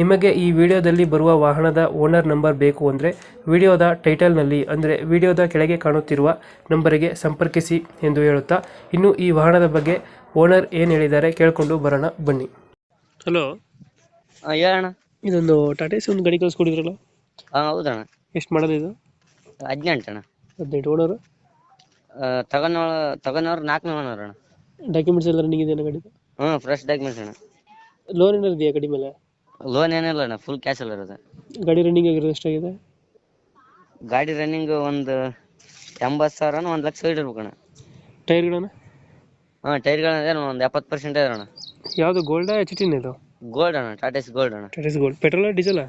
ನಿಮಗೆ ಈ ವಿಡಿಯೋದಲ್ಲಿ ಬರುವ ವಾಹನದ ಓನರ್ ನಂಬರ್ ಬೇಕು ಅಂದರೆ ವಿಡಿಯೋದ ಟೈಟಲ್ನಲ್ಲಿ ಅಂದರೆ ವಿಡಿಯೋದ ಕೆಳಗೆ ಕಾಣುತ್ತಿರುವ ನಂಬರಿಗೆ ಸಂಪರ್ಕಿಸಿ ಎಂದು ಹೇಳುತ್ತಾ ಇನ್ನು ಈ ವಾಹನದ ಬಗ್ಗೆ ಓನರ್ ಏನು ಹೇಳಿದ್ದಾರೆ ಕೇಳಿಕೊಂಡು ಬರೋಣ ಬನ್ನಿ. ಹಲೋ. ಹಾಂ ಹೇಳಣ್ಣ ಇದೊಂದು ಟಾಟಾ ಒಂದು ಗಾಡಿ ಕಳಿಸ್ಕೊಡಿದ್ರಲ್ಲ? ಹಾಂ ಹೌದಣ್ಣ. ಎಷ್ಟು ಮಾಡೋದು ಇದು? ಹದಿನೆಂಟು ಅಣ್ಣ ಹದಿನೆಂಟು ಓನರು ತಗೊಂಡವ್ರು ನಾಲ್ಕು ಅಣ್ಣ ಡಾಕ್ಯುಮೆಂಟ್ಸ್ ಎಲ್ಲ ರನ್ನಿಂಗ್ ಇದೆ ಗಾಡಿ ಹ್ಞೂ ಫ್ರೆಶ್ ಡಾಕ್ಯುಮೆಂಟ್ಸ್ ಅಣ್ಣ. ಲೋನ್ ಏನಾರು ಇದೆಯಾ ಗಾಡಿ ಮೇಲೆ? ಲೋನ್ ಏನಿಲ್ಲ ಅಣ್ಣ ಫುಲ್ ಕ್ಯಾಶ್ ಅಲ್ಲ ಇರೋದು. ಗಾಡಿ ರನ್ನಿಂಗ್ ಆಗಿರೋದು ಎಷ್ಟಾಗಿದೆ? ಗಾಡಿ ರನ್ನಿಂಗ್ ಒಂದು ಎಂಬತ್ತು ಸಾವಿರ ಒಂದು ಲಕ್ಷ ಇಡಿರ್ಬೇಕಣ್ಣ ಟೈರ್ಗಳನ್ನ? ಹಾಂ ಟೈರ್ಗಳನ್ನ ಒಂದು ಎಪ್ಪತ್ತು ಪರ್ಸೆಂಟ್ ಅಣ್ಣ. ಯಾವುದು ಗೋಲ್ಡಾ ಎಚ್ ಟಿನ ಇದು? ಗೋಲ್ಡ್ ಅಣ್ಣ ಟಾಟಾ ಎಸ್ ಗೋಲ್ಡ್ ಅಣ್ಣ. Tata gold petrol diesel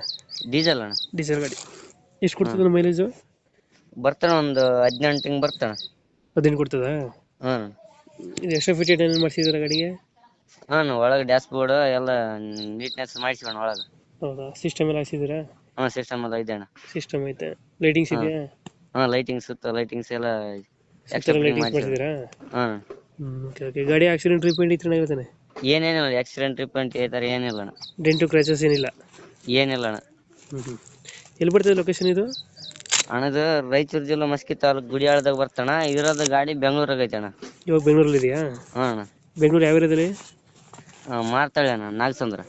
diesel ಅಣ್ಣ. ಡೀಸೆಲ್ ಗಾಡಿ. ಎಷ್ಟು ಕೊಡ್ತದೆ ಮೈಲೇಜು ಬರ್ತಾನೆ ಒಂದು ಹದಿನೆಂಟು ಹಿಂಗೆ ಬರ್ತಾನೆ ಹದಿನೆಂಟು ಕೊಡ್ತದಾ? ಹಾಂ ಇದು ಎಕ್ಸ್ಟ್ರಾ ಫಿಟ್ ಏನೇನು ಮಾಡಿಸಿದ್ರೆ ಗಾಡಿಗೆ? ಹಾಂ ಒಳಗ್ ಡ್ಯಾಶ್ ಬೋರ್ಡ್ ಎಲ್ಲ ನೀಟ್ನೆಸ್ ಮಾಡಿಸಿವಣ್ಣ ಒಳಗ. ಹೌದಾ? ಸಿಸ್ಟಮ್ ಎಲ್ಲ ಹಾಕ್ಸಿದ್ದೀರಾ? ಹಾ ಸಿಸ್ಟಮ್ ಎಲ್ಲ ಇದೆ ಅಣ್ಣ. ಸಿಸ್ಟಮ್ ಐತೆ. ಲೈಟಿಂಗ್ಸ್ ಇದೆಯಾ? ಹಾ ಲೈಟಿಂಗ್ಸ್ ಸುತ್ತ ಲೈಟಿಂಗ್ಸ್ ಎಲ್ಲ ಎಕ್ಸ್ಟ್ರಾ ಲೈಟಿಂಗ್ಸ್ ಮಾಡಿಸಿದ್ದೀರಾ. ಹಾಂ ಓಕೆ ಓಕೆ ಗಾಡಿ ಆಕ್ಸಿಡೆಂಟ್ ಟ್ರೀಟ್ಮೆಂಟ್ ಇತ್ತು ಚೆನ್ನಾಗಿರ್ತಾನೆ ಏನೇನಿಲ್ಲ ಆಕ್ಸಿಡೆಂಟ್ ರಿಪೆಂಟ್ ಈ ಥರ ಏನಿಲ್ಲ ಅಣ್ಣ. ಡೆಂಟು ಕ್ರ್ಯಾಚಸ್ ಏನಿಲ್ಲ? ಏನಿಲ್ಲ ಅಣ್ಣ. ಹ್ಞೂ ಹ್ಞೂ ಎಲ್ಲಿ ಬರ್ತದೆ ಲೊಕೇಶನ್ ಇದು? ಅಣ್ಣದು ರಾಯಚೂರು ಜಿಲ್ಲೆ ಮಸ್ಕಿ ತಾಲೂಕು ಗುಡಿಯಾಳದಾಗ ಬರ್ತಣ್ಣ. ಇರೋದು ಗಾಡಿ ಬೆಂಗಳೂರಾಗ ಐತೆ ಅಣ್ಣ. ಇವಾಗ ಬೆಂಗಳೂರಲ್ಲಿ ಇದೆಯಾ ಹಾ ಅಣ್ಣ. ಬೆಂಗಳೂರು ಯಾವ ಏರಿಯಾದಲ್ಲಿ? ಹಾಂ ಮಾರ್ತಾಳೆ ಅಣ್ಣ ನಾಗಚಂದ್ರ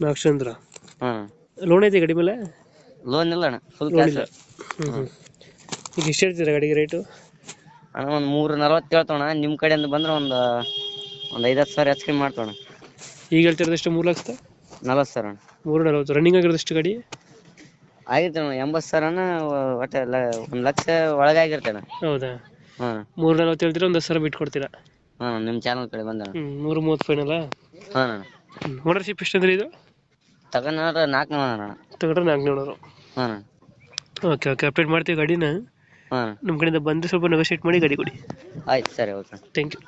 ನಾಗಚಂದ್ರ ಹಾಂ. ಲೋನ್ ಐತಿ ಗಾಡಿ ಮೇಲೆ? ಲೋನ್ ಇಲ್ಲ ಅಣ್ಣ ಫುಲ್ ಲೋನ್ ಕ್ಯಾಶ್ ಇಲ್ಲ. ಹ್ಞೂ ಹ್ಞೂ ಈಗ ಎಷ್ಟು ಹೇಳ್ತೀರಾ ಗಾಡಿಗೆ ರೇಟು ಅಣ್ಣ ಒಂದು ಮೂರು ನಲ್ವತ್ತು ಹೇಳ್ತೋಣ ನಿಮ್ಮ ಕಡೆಯಿಂದ ಬಂದ್ರೆ ಒಂದು ಒಂದು ಐದತ್ತು ಸಾವಿರ ಹೆಚ್ಚು ಕಮ್ಮಿ ಮಾಡ್ತೋಣ ಈಗ ಹೇಳ್ತಿರೋದು ಎಷ್ಟು ಮೂರು ಲಕ್ಷದ? ನಲ್ವತ್ತು ಸಾವಿರ ಅಣ್ಣ. ಮೂರು ನಲ್ವತ್ತು. ರನ್ನಿಂಗ್ ಆಗಿರೋದು ಎಷ್ಟು ಗಾಡಿ? ಆಗಿತ್ತು ಅಣ್ಣ ಎಂಬತ್ತು ಅಣ್ಣ ಒಟ್ಟು ಎಲ್ಲ ಒಂದು ಲಕ್ಷ ಒಳಗೆ ಆಗಿರುತ್ತೆ ಅಣ್ಣ. ಹೌದಾ? ಹಾಂ. ಮೂರು ನಲವತ್ತು ಹೇಳ್ತೀರಾ ಒಂದು ಸಾವಿರ ಬಿಟ್ಟು ಕೊಡ್ತೀರಾ ಹಾಂ ನಿಮ್ಮ ಚಾನಲ್ ಕಡೆ ಬಂದ ಹ್ಞೂ ಮೂರು ಮೂವತ್ತು ಫೈನಲ್ಲ ಹಾಂ. ಅಣ್ಣ ಓನರ್ಶಿಪ್ ಎಷ್ಟಂದ್ರೆ ಇದು? ತಗೊಂಡ್ರೆ ನಾಲ್ಕು ಅಣ್ಣ. ತಗೊಂಡ್ರೆ ನಾಲ್ಕುನೂರು ಹಾಂ. ಓಕೆ ಓಕೆ ಅಪ್ಡೇಟ್ ಮಾಡ್ತೀವಿ ಗಾಡಿನ. ಹಾಂ. ನಮ್ಮ ಕಡೆಯಿಂದ ಬಂದು ಸ್ವಲ್ಪ ನೆಗೋಷಿಯೇಟ್ ಮಾಡಿ ಗಾಡಿ ಕೊಡಿ. ಆಯ್ತು ಸರಿ ಓಕೆ. Thank you